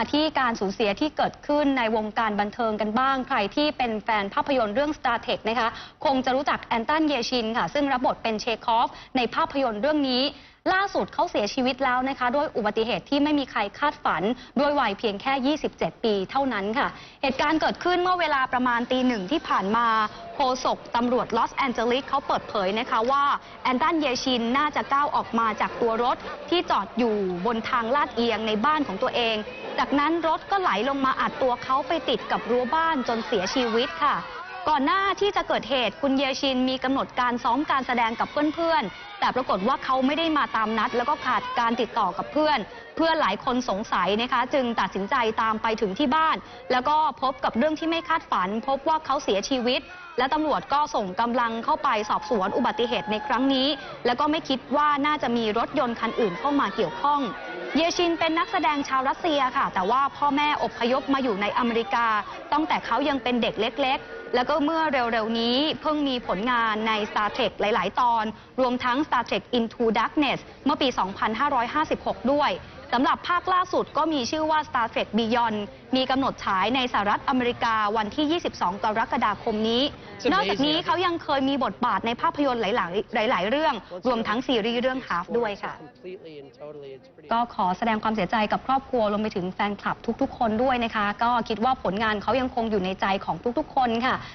มาที่การสูญเสียที่เกิดขึ้นในวงการบันเทิงกันบ้าง ใครที่เป็นแฟนภาพยนตร์เรื่อง Star Trek นะคะ คงจะรู้จักแอนตันเยชินค่ะ ซึ่งรับบทเป็นเชคอฟในภาพยนตร์เรื่องนี้ล่าสุดเขาเสียชีวิตแล้วนะคะ ด้วยอุบัติเหตุที่ไม่มีใครคาดฝัน ด้วยวัยเพียงแค่ 27 ปีเท่านั้นค่ะ เหตุการณ์เกิดขึ้นเมื่อเวลาประมาณตีหนึ่งที่ผ่านมาโฆษกตำรวจลอสแอนเจลิสเขาเปิดเผยนะคะว่าแอนตันเยชินน่าจะก้าวออกมาจากตัวรถที่จอดอยู่บนทางลาดเอียงในบ้านของตัวเอง จากนั้นรถก็ไหลลงมาอัดตัวเขาไปติดกับรั้วบ้านจนเสียชีวิตค่ะ ก่อนหน้าที่จะเกิดเหตุคุณเยชินมีกำหนดการซ้อมการแสดงกับเพื่อนๆ แต่ปรากฏว่าเขาไม่ได้มาตามนัด แล้วก็ขาดการติดต่อกับเพื่อน เพื่อนหลายคนสงสัยนะคะ จึงตัดสินใจตามไปถึงที่บ้าน แล้วก็พบกับเรื่องที่ไม่คาดฝัน พบว่าเขาเสียชีวิต และตำรวจก็ส่งกำลังเข้าไปสอบสวนอุบัติเหตุในครั้งนี้ แล้วก็ไม่คิดว่าน่าจะมีรถยนต์คันอื่นเข้ามาเกี่ยวข้อง เยชินเป็นนักแสดงชาวรัสเซียค่ะ แต่ว่าพ่อแม่อบพยพมาอยู่ในอเมริกา ตั้งแต่เขายังเป็นเด็กเล็ก ๆ แล้วก็เมื่อเร็ว ๆ นี้เพิ่งมีผลงานใน Star Trek หลาย ๆ ตอน รวมทั้ง Star Trek Into Darkness เมื่อปี 2556 ด้วย สำหรับภาคล่าสุดก็มีชื่อว่า Star Trek Beyond มีกำหนดฉายในสหรัฐอเมริกาวันที่ 22 กรกฎาคมนี้ นอกจากนี้เขายังเคยมีบทบาทในภาพยนตร์หลายๆหลาย ๆ เรื่อง รวมทั้งซีรีส์เรื่อง Half ด้วยค่ะ ก็ขอแสดงความเสียใจกับครอบครัวรวมไปถึงแฟนคลับทุก ๆ คนด้วยนะคะ ก็คิดว่าผลงานเขายังคงอยู่ในใจของทุก ๆ คนค่ะ